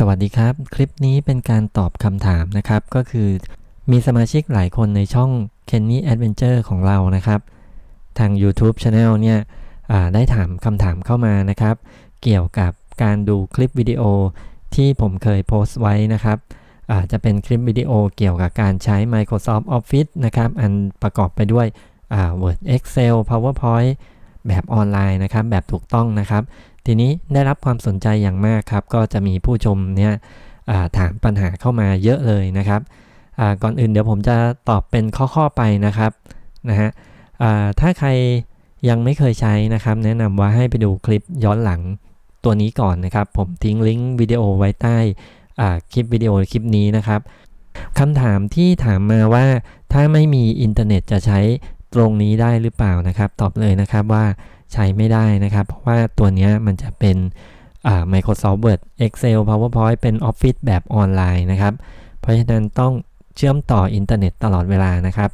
สวัสดีครับ คลิปนี้เป็นการตอบคำถามนะครับ ก็คือมีสมาชิกหลายคนในช่อง Kenny Adventure ของเรานะครับ ทาง YouTube Channel เนี่ยได้ถามคำถามเข้ามานะครับ เกี่ยวกับการดูคลิปวิดีโอที่ผมเคยโพสต์ไว้นะครับจะเป็นคลิปวิดีโอเกี่ยวกับการใช้ Microsoft Office นะครับ อันประกอบไปด้วย Word Excel PowerPoint แบบออนไลน์นะครับ แบบถูกต้องนะครับ ทีนี้ได้รับความสนใจอย่างมากครับ ก็จะมีผู้ชมเนี่ยถามปัญหาเข้ามาเยอะเลยนะครับก่อนอื่นเดี๋ยวผมจะตอบเป็นข้อๆไปนะครับนะฮะถ้าใครยังไม่เคยใช้นะครับ แนะนำว่าให้ไปดูคลิปย้อนหลังตัวนี้ก่อนนะครับ ผมทิ้งลิงก์วิดีโอไว้ใต้คลิปวิดีโอคลิปนี้นะครับคำถามที่ถามมาว่าถ้าไม่มีอินเทอร์เน็ตจะใช้ตรงนี้ได้หรือเปล่านะครับ ตอบเลยนะครับว่า ใช้ไม่ได้นะครับ เพราะว่าตัวนี้มันจะเป็น Microsoft Word Excel PowerPoint เป็น Office แบบออนไลน์นะครับ เพราะฉะนั้นต้องเชื่อมต่ออินเทอร์เน็ตตลอดเวลานะครับ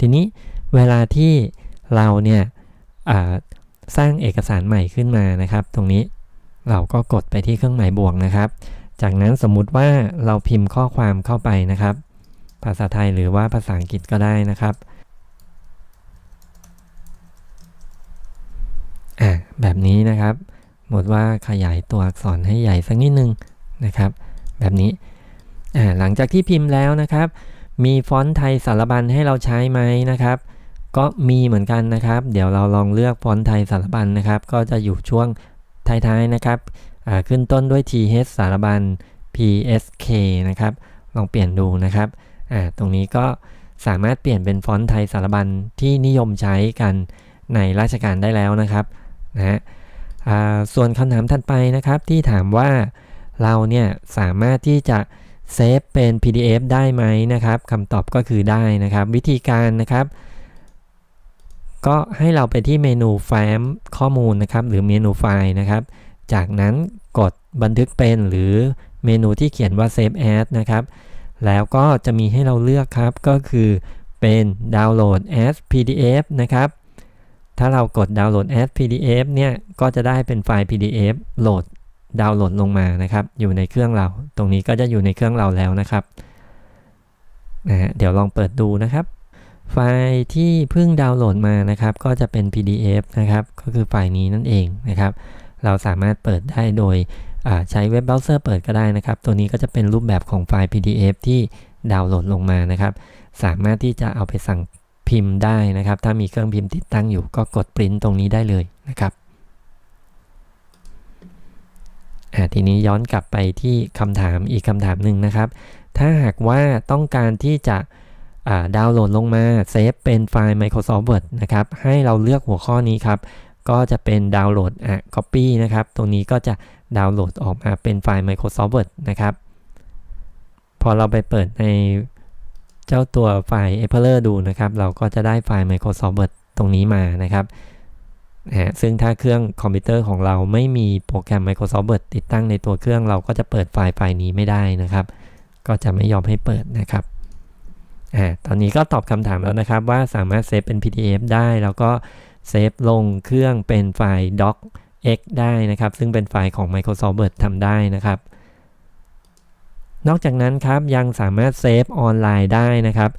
ทีนี้เวลาที่เราเนี่ยสร้างเอกสารใหม่ขึ้นมานะครับ ตรงนี้เราก็กดไปที่เครื่องหมายบวกนะครับ จากนั้นสมมุติว่าเราพิมพ์ข้อความเข้าไปนะครับ ภาษาไทยหรือว่าภาษาอังกฤษก็ได้นะครับ อ่าแบบนี้นะครับหมดว่าขยายตัวอักษรให้ใหญ่สักนิดนึงนะครับ แบบนี้อ่าหลังจากที่พิมพ์แล้วนะครับ มีฟอนต์ไทยสารบัญให้เราใช้ไหมนะครับ ก็มีเหมือนกันนะครับ เดี๋ยวเราลองเลือกฟอนต์ไทยสารบัญนะครับ ก็จะอยู่ช่วงท้ายๆนะครับขึ้นต้นด้วย th สารบัญ psk นะครับ ลองเปลี่ยนดูนะครับอ่าตรงนี้ก็สามารถเปลี่ยนเป็นฟอนต์ไทยสารบัญที่นิยมใช้กันในราชการได้แล้วนะครับ นะฮะส่วนคำถามถัดไปนะครับที่ถามว่าเราเนี่ยสามารถที่จะเซฟเป็น PDF ได้ไหมนะครับคำตอบก็คือได้นะครับ วิธีการนะครับ ก็ให้เราไปที่เมนูแฟ้มข้อมูลนะครับ หรือเมนูไฟล์นะครับ จากนั้นกดบันทึกเป็นหรือเมนูที่เขียนว่า Save As นะครับ แล้วก็จะมีให้เราเลือกครับก็คือเป็น Download as PDF นะครับ ถ้าเรากดดาวน์โหลด as PDF เนี่ย ก็จะได้เป็นไฟล์ PDF โหลดดาวน์โหลดลงมานะครับ อยู่ในเครื่องเรา ตรงนี้ก็จะอยู่ในเครื่องเราแล้วนะครับนะฮะเดี๋ยวลองเปิดดูนะครับ ไฟล์ที่เพิ่งดาวน์โหลดมานะครับ ก็จะเป็น PDF นะครับ ก็คือไฟล์นี้นั่นเองนะครับ เราสามารถเปิดได้โดยใช้เว็บเบราว์เซอร์เปิดก็ได้นะครับ ตัวนี้ก็จะเป็นรูปแบบของไฟล์ PDF ที่ดาวน์โหลดลงมานะครับ สามารถที่จะเอาไปสั่ง พิมพ์ได้นะครับ ถ้ามีเครื่องพิมพ์ติดตั้งอยู่ก็กดปริ้นตรงนี้ได้เลยนะครับทีนี้ย้อนกลับไปที่คำถามอีกคำถามหนึ่งนะครับ ถ้าหากว่าต้องการที่จะดาวน์โหลดลงมาเซฟเป็นไฟล์ Microsoft Word นะครับ ให้เราเลือกหัวข้อนี้ครับ ก็จะเป็นดาวน์โหลดอะ copy นะครับ ตรงนี้ก็จะดาวน์โหลดออกมาเป็นไฟล์ Microsoft Word นะครับ พอเราไปเปิดใน เจ้าตัวไฟล์ Explorer ดูนะครับ เราก็จะได้ไฟล์ Microsoft Word ตรงนี้มานะครับนะซึ่งถ้าเครื่องคอมพิวเตอร์ของเราไม่มีโปรแกรม Microsoft Word ติดตั้งในตัวเครื่องเราก็จะเปิดไฟล์ไฟล์นี้ไม่ได้นะครับ ก็จะไม่ยอมให้เปิดนะครับอ่าตอนนี้ก็ตอบคำถามแล้วนะครับว่าสามารถเซฟเป็น PDF ได้ แล้วก็เซฟลงเครื่องเป็นไฟล์ docx ได้นะครับ ซึ่งเป็นไฟล์ของ Microsoft Word ทำได้นะครับ นอกจากนั้นครับยังสามารถเซฟออนไลน์ได้นะครับ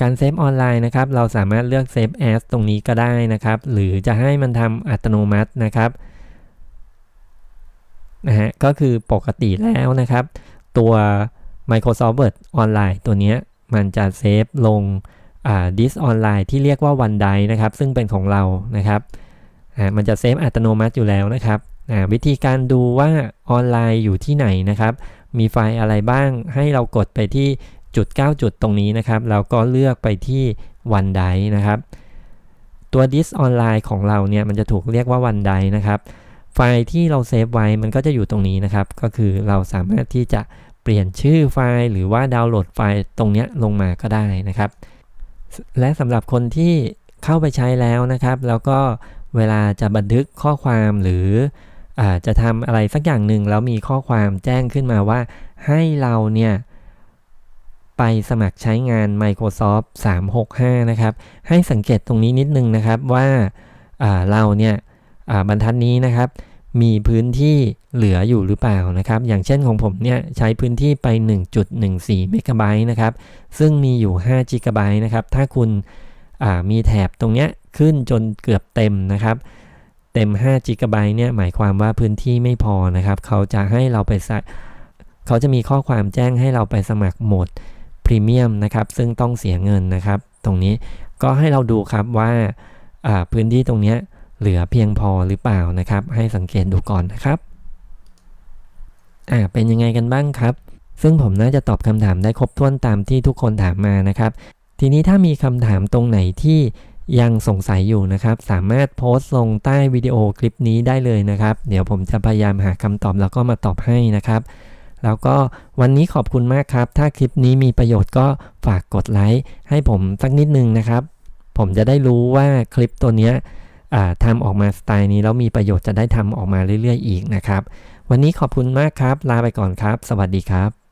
การเซฟออนไลน์นะครับ เราสามารถเลือกเซฟแอสตรงนี้ก็ได้นะครับ หรือจะให้มันทำอัตโนมัตินะครับนะฮะก็คือปกติแล้วนะครับ ตัว Microsoft Word ออนไลน์ตัวนี้มันจะเซฟลงดิสออนไลน์ที่เรียกว่า OneDrive นะครับ ซึ่งเป็นของเรานะครับมันจะเซฟอัตโนมัติอยู่แล้วนะครับวิธีการดูว่าออนไลน์อยู่ที่ไหนนะครับ มีไฟล์อะไรบ้าง ให้เรากดไปที่จุด 9 จุดตรงนี้นะครับแล้วก็เลือกไปที่ OneDrive นะครับ ตัว Disk Online ของเราเนี่ยมันจะถูกเรียกว่า OneDrive นะครับ ไฟล์ที่เราเซฟไว้มันก็จะอยู่ตรงนี้นะครับ ก็คือเราสามารถที่จะเปลี่ยนชื่อไฟล์หรือว่าดาวน์โหลดไฟล์ตรงนี้ลงมาก็ได้นะครับ และสำหรับคนที่เข้าไปใช้แล้วนะครับ แล้วก็เวลาจะบันทึกข้อความหรือ จจะทำอะไรสักอย่างหนึ่งแล้วมีข้อความแจ้งขึ้นมาว่า ให้เราเนี่ย ไปสมัครใช้งาน Microsoft 365 นะครับ ให้สังเกตตรงนี้นิดนึงนะครับว่าเราเนี่ยบรรทัดนี้นะครับ มีพื้นที่เหลืออยู่หรือเปล่านะครับ อย่างเช่นของผมเนี่ยใช้พื้นที่ไป 1.14 เมกะไบต์นะครับ ซึ่งมีอยู่5 g b นะครับ ถ้าคุณมีแถบตรงเนี้ยขึ้นจนเกือบเต็มนะครับ เต็ม5 g b เนี่ยหมายความว่าพื้นที่ไม่พอนะครับ เขาจะให้เราไปสเขาจะมีข้อความแจ้งให้เราไปสมัครโหมดพรีเมียมนะครับ ซึ่งต้องเสียเงินนะครับ ตรงนี้ก็ให้เราดูครับว่าพื้นที่ตรงนี้เหลือเพียงพอหรือเปล่านะครับ ให้สังเกตดูก่อนนะครับอ่าเป็นยังไงกันบ้างครับ ซึ่งผมน่าจะตอบคำถามได้ครบถ้วนตามที่ทุกคนถามมานะครับ ทีนี้ถ้ามีคำถามตรงไหนที่ ยังสงสัยอยู่นะครับ สามารถโพสต์ลงใต้วิดีโอคลิปนี้ได้เลยนะครับ เดี๋ยวผมจะพยายามหาคำตอบแล้วก็มาตอบให้นะครับ แล้วก็วันนี้ขอบคุณมากครับ ถ้าคลิปนี้มีประโยชน์ก็ฝากกดไลค์ให้ผมสักนิดนึงนะครับ ผมจะได้รู้ว่าคลิปตัวนี้ทำออกมาสไตล์นี้แล้วมีประโยชน์จะได้ทำออกมาเรื่อย ๆ อีกนะครับ วันนี้ขอบคุณมากครับ ลาไปก่อนครับ สวัสดีครับ